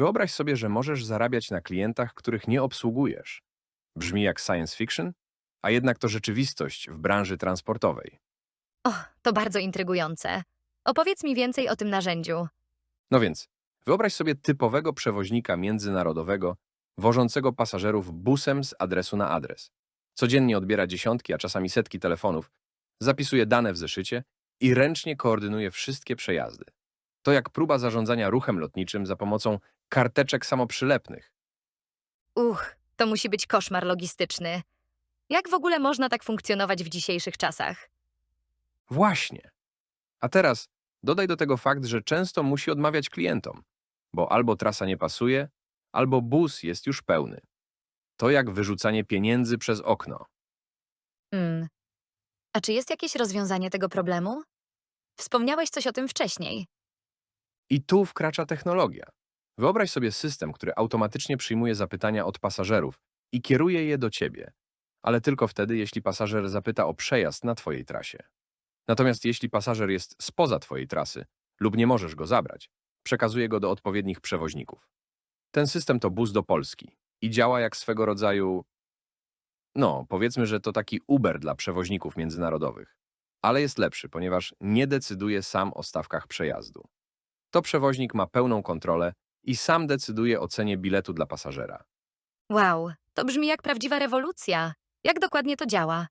Wyobraź sobie, że możesz zarabiać na klientach, których nie obsługujesz. Brzmi jak science fiction, a jednak to rzeczywistość w branży transportowej. O, to bardzo intrygujące. Opowiedz mi więcej o tym narzędziu. No więc, wyobraź sobie typowego przewoźnika międzynarodowego, wożącego pasażerów busem z adresu na adres. Codziennie odbiera dziesiątki, a czasami setki telefonów, zapisuje dane w zeszycie i ręcznie koordynuje wszystkie przejazdy. To jak próba zarządzania ruchem lotniczym za pomocą karteczek samoprzylepnych. Uch, to musi być koszmar logistyczny. Jak w ogóle można tak funkcjonować w dzisiejszych czasach? Właśnie. A teraz dodaj do tego fakt, że często musi odmawiać klientom, bo albo trasa nie pasuje, albo bus jest już pełny. To jak wyrzucanie pieniędzy przez okno. Hmm. A czy jest jakieś rozwiązanie tego problemu? Wspomniałeś coś o tym wcześniej. I tu wkracza technologia. Wyobraź sobie system, który automatycznie przyjmuje zapytania od pasażerów i kieruje je do ciebie, ale tylko wtedy, jeśli pasażer zapyta o przejazd na twojej trasie. Natomiast jeśli pasażer jest spoza twojej trasy lub nie możesz go zabrać, przekazuje go do odpowiednich przewoźników. Ten system to bus do Polski i działa jak swego rodzaju. No, powiedzmy, że to taki Uber dla przewoźników międzynarodowych. Ale jest lepszy, ponieważ nie decyduje sam o stawkach przejazdu. To przewoźnik ma pełną kontrolę i sam decyduje o cenie biletu dla pasażera. Wow, to brzmi jak prawdziwa rewolucja. Jak dokładnie to działa?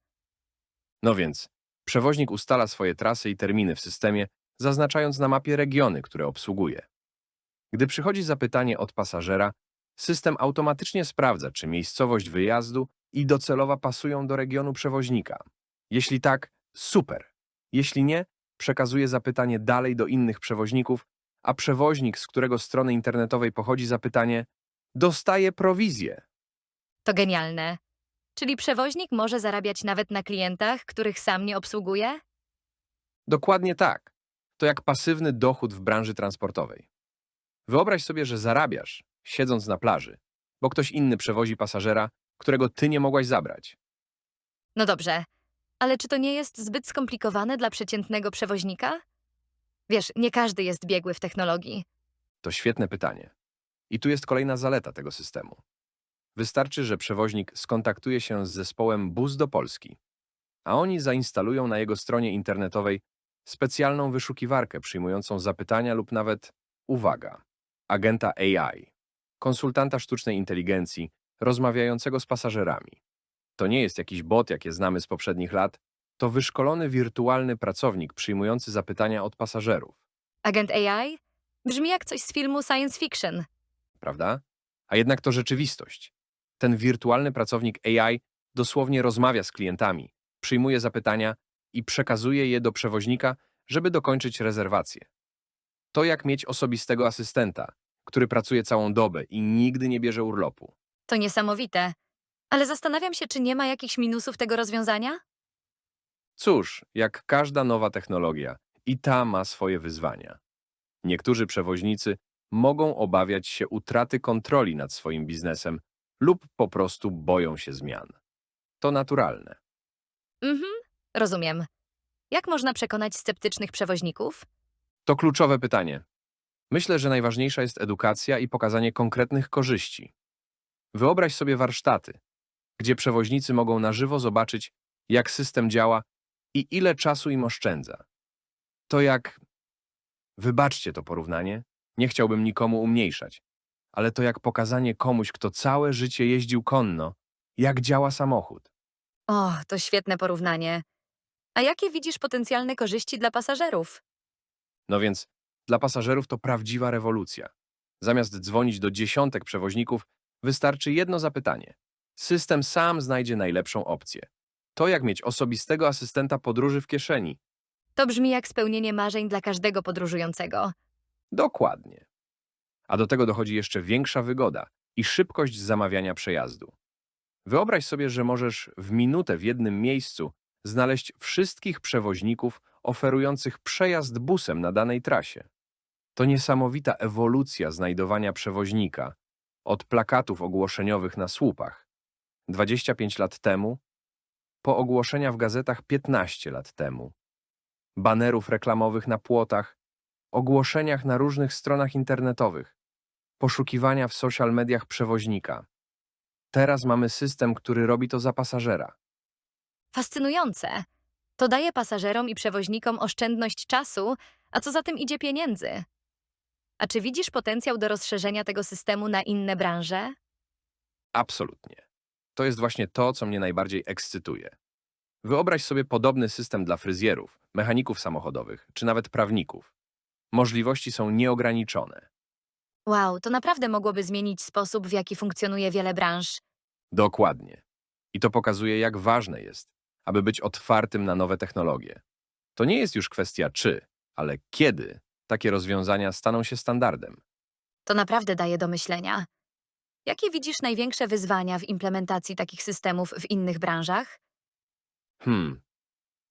No więc, przewoźnik ustala swoje trasy i terminy w systemie, zaznaczając na mapie regiony, które obsługuje. Gdy przychodzi zapytanie od pasażera, system automatycznie sprawdza, czy miejscowość wyjazdu i docelowa pasują do regionu przewoźnika. Jeśli tak, super. Jeśli nie, przekazuje zapytanie dalej do innych przewoźników, a przewoźnik, z którego strony internetowej pochodzi zapytanie, dostaje prowizję. To genialne. Czyli przewoźnik może zarabiać nawet na klientach, których sam nie obsługuje? Dokładnie tak. To jak pasywny dochód w branży transportowej. Wyobraź sobie, że zarabiasz, siedząc na plaży, bo ktoś inny przewozi pasażera, którego ty nie mogłaś zabrać. No dobrze, ale czy to nie jest zbyt skomplikowane dla przeciętnego przewoźnika? Wiesz, nie każdy jest biegły w technologii. To świetne pytanie. I tu jest kolejna zaleta tego systemu. Wystarczy, że przewoźnik skontaktuje się z zespołem Bus do Polski, a oni zainstalują na jego stronie internetowej specjalną wyszukiwarkę przyjmującą zapytania lub nawet, uwaga, agenta AI, konsultanta sztucznej inteligencji, rozmawiającego z pasażerami. To nie jest jakiś bot, jakie znamy z poprzednich lat, to wyszkolony wirtualny pracownik przyjmujący zapytania od pasażerów, Agent AI? Brzmi jak coś z filmu science fiction. prawda? A jednak to rzeczywistość. Ten wirtualny pracownik AI dosłownie rozmawia z klientami, przyjmuje zapytania i przekazuje je do przewoźnika, żeby dokończyć rezerwację. To jak mieć osobistego asystenta, który pracuje całą dobę i nigdy nie bierze urlopu. To niesamowite. Ale zastanawiam się, czy nie ma jakichś minusów tego rozwiązania? Cóż, jak każda nowa technologia, i ta ma swoje wyzwania. Niektórzy przewoźnicy mogą obawiać się utraty kontroli nad swoim biznesem lub po prostu boją się zmian. To naturalne. Mhm, rozumiem. Jak można przekonać sceptycznych przewoźników? To kluczowe pytanie. Myślę, że najważniejsza jest edukacja i pokazanie konkretnych korzyści. Wyobraź sobie warsztaty, gdzie przewoźnicy mogą na żywo zobaczyć, jak system działa i ile czasu im oszczędza. To jak. Wybaczcie to porównanie, nie chciałbym nikomu umniejszać, ale to jak pokazanie komuś, kto całe życie jeździł konno, jak działa samochód. O, to świetne porównanie. A jakie widzisz potencjalne korzyści dla pasażerów? No więc dla pasażerów to prawdziwa rewolucja. Zamiast dzwonić do dziesiątek przewoźników, wystarczy jedno zapytanie. System sam znajdzie najlepszą opcję. To jak mieć osobistego asystenta podróży w kieszeni. To brzmi jak spełnienie marzeń dla każdego podróżującego. Dokładnie. A do tego dochodzi jeszcze większa wygoda i szybkość zamawiania przejazdu. Wyobraź sobie, że możesz w minutę w jednym miejscu znaleźć wszystkich przewoźników oferujących przejazd busem na danej trasie. To niesamowita ewolucja znajdowania przewoźnika od plakatów ogłoszeniowych na słupach 25 lat temu, po ogłoszenia w gazetach 15 lat temu, banerów reklamowych na płotach, ogłoszeniach na różnych stronach internetowych, poszukiwania w social mediach przewoźnika. Teraz mamy system, który robi to za pasażera. Fascynujące. To daje pasażerom i przewoźnikom oszczędność czasu, a co za tym idzie pieniędzy. A czy widzisz potencjał do rozszerzenia tego systemu na inne branże? Absolutnie. To jest właśnie to, co mnie najbardziej ekscytuje. Wyobraź sobie podobny system dla fryzjerów, mechaników samochodowych czy nawet prawników. Możliwości są nieograniczone. Wow, to naprawdę mogłoby zmienić sposób, w jaki funkcjonuje wiele branż. Dokładnie. I to pokazuje, jak ważne jest, aby być otwartym na nowe technologie. To nie jest już kwestia czy, ale kiedy takie rozwiązania staną się standardem. To naprawdę daje do myślenia. Jakie widzisz największe wyzwania w implementacji takich systemów w innych branżach? Hmm.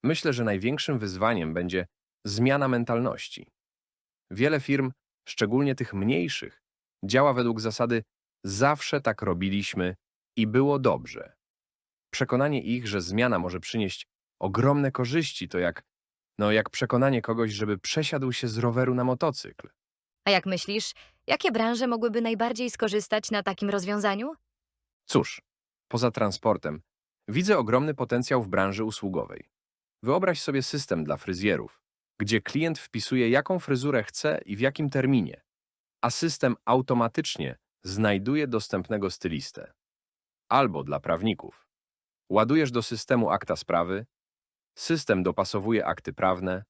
Myślę, że największym wyzwaniem będzie zmiana mentalności. Wiele firm, szczególnie tych mniejszych, działa według zasady zawsze tak robiliśmy i było dobrze. Przekonanie ich, że zmiana może przynieść ogromne korzyści, to jak, no, jak przekonanie kogoś, żeby przesiadł się z roweru na motocykl. A jak myślisz, jakie branże mogłyby najbardziej skorzystać na takim rozwiązaniu? Cóż, poza transportem, widzę ogromny potencjał w branży usługowej. Wyobraź sobie system dla fryzjerów, gdzie klient wpisuje, jaką fryzurę chce i w jakim terminie, a system automatycznie znajduje dostępnego stylistę. Albo dla prawników. Ładujesz do systemu akta sprawy, system dopasowuje akty prawne,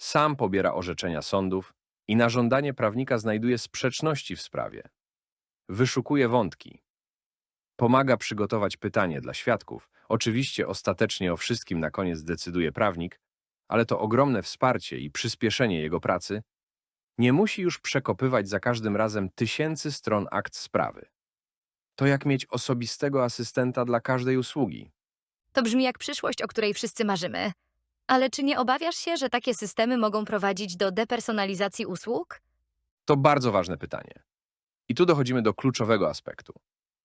sam pobiera orzeczenia sądów i na żądanie prawnika znajduje sprzeczności w sprawie. Wyszukuje wątki, Pomaga przygotować pytanie dla świadków. Oczywiście ostatecznie o wszystkim na koniec decyduje prawnik, ale to ogromne wsparcie i przyspieszenie jego pracy nie musi już przekopywać za każdym razem tysięcy stron akt sprawy. To jak mieć osobistego asystenta dla każdej usługi. To brzmi jak przyszłość, o której wszyscy marzymy. Ale czy nie obawiasz się, że takie systemy mogą prowadzić do depersonalizacji usług? To bardzo ważne pytanie. I tu dochodzimy do kluczowego aspektu.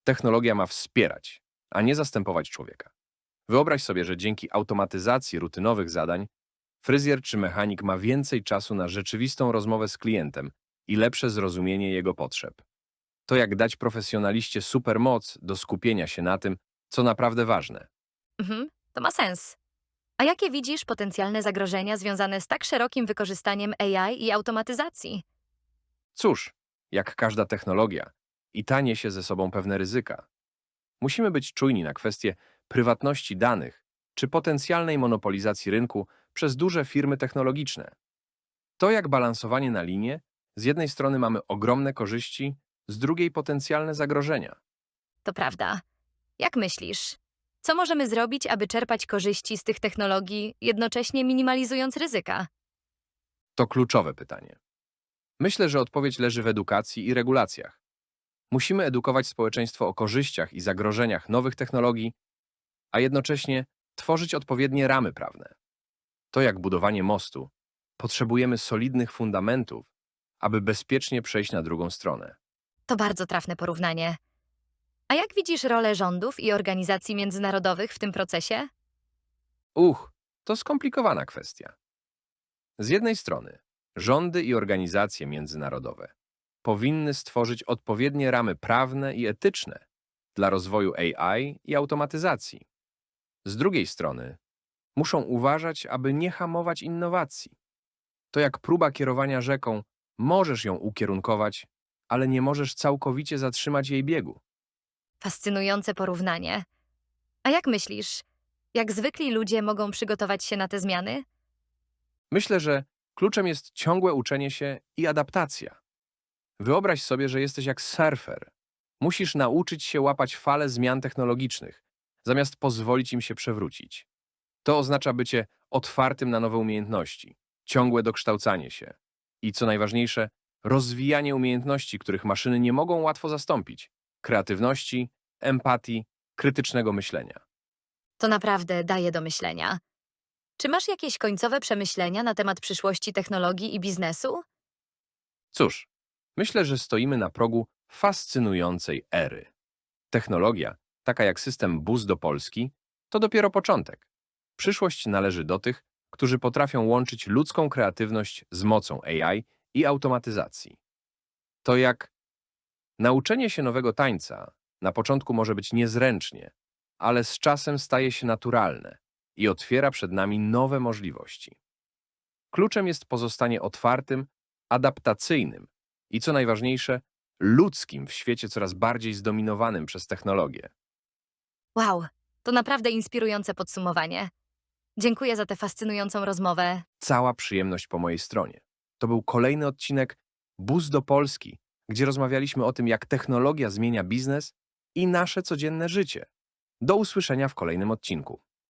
Technologia ma wspierać, a nie zastępować człowieka. Wyobraź sobie, że dzięki automatyzacji rutynowych zadań fryzjer czy mechanik ma więcej czasu na rzeczywistą rozmowę z klientem i lepsze zrozumienie jego potrzeb. To jak dać profesjonaliście supermoc do skupienia się na tym, co naprawdę ważne. Mhm, to ma sens. A jakie widzisz potencjalne zagrożenia związane z tak szerokim wykorzystaniem AI i automatyzacji? Cóż, jak każda technologia, i ta niesie ze sobą pewne ryzyka. Musimy być czujni na kwestie prywatności danych czy potencjalnej monopolizacji rynku przez duże firmy technologiczne. To jak balansowanie na linie, z jednej strony mamy ogromne korzyści, z drugiej potencjalne zagrożenia. To prawda. Jak myślisz? Co możemy zrobić, aby czerpać korzyści z tych technologii, jednocześnie minimalizując ryzyka? To kluczowe pytanie. Myślę, że odpowiedź leży w edukacji i regulacjach. Musimy edukować społeczeństwo o korzyściach i zagrożeniach nowych technologii, a jednocześnie tworzyć odpowiednie ramy prawne. To jak budowanie mostu, potrzebujemy solidnych fundamentów, aby bezpiecznie przejść na drugą stronę. To bardzo trafne porównanie. A jak widzisz rolę rządów i organizacji międzynarodowych w tym procesie? Uch, to skomplikowana kwestia. Z jednej strony, rządy i organizacje międzynarodowe powinny stworzyć odpowiednie ramy prawne i etyczne dla rozwoju AI i automatyzacji. Z drugiej strony, muszą uważać, aby nie hamować innowacji. To jak próba kierowania rzeką, możesz ją ukierunkować, ale nie możesz całkowicie zatrzymać jej biegu. Fascynujące porównanie. A jak myślisz, jak zwykli ludzie mogą przygotować się na te zmiany? Myślę, że kluczem jest ciągłe uczenie się i adaptacja. Wyobraź sobie, że jesteś jak surfer. Musisz nauczyć się łapać fale zmian technologicznych, zamiast pozwolić im się przewrócić. To oznacza bycie otwartym na nowe umiejętności, ciągłe dokształcanie się i, co najważniejsze, rozwijanie umiejętności, których maszyny nie mogą łatwo zastąpić kreatywności, empatii, krytycznego myślenia. To naprawdę daje do myślenia. Czy masz jakieś końcowe przemyślenia na temat przyszłości technologii i biznesu? Cóż, myślę, że stoimy na progu fascynującej ery. Technologia, taka jak system BUS do Polski, to dopiero początek. Przyszłość należy do tych, którzy potrafią łączyć ludzką kreatywność z mocą AI i automatyzacji. To jak Nauczenie się nowego tańca na początku może być niezręcznie, ale z czasem staje się naturalne i otwiera przed nami nowe możliwości. Kluczem jest pozostanie otwartym, adaptacyjnym i co najważniejsze, ludzkim w świecie coraz bardziej zdominowanym przez technologię. Wow, to naprawdę inspirujące podsumowanie. Dziękuję za tę fascynującą rozmowę. Cała przyjemność po mojej stronie. To był kolejny odcinek Bus do Polski, gdzie rozmawialiśmy o tym, jak technologia zmienia biznes i nasze codzienne życie. Do usłyszenia w kolejnym odcinku.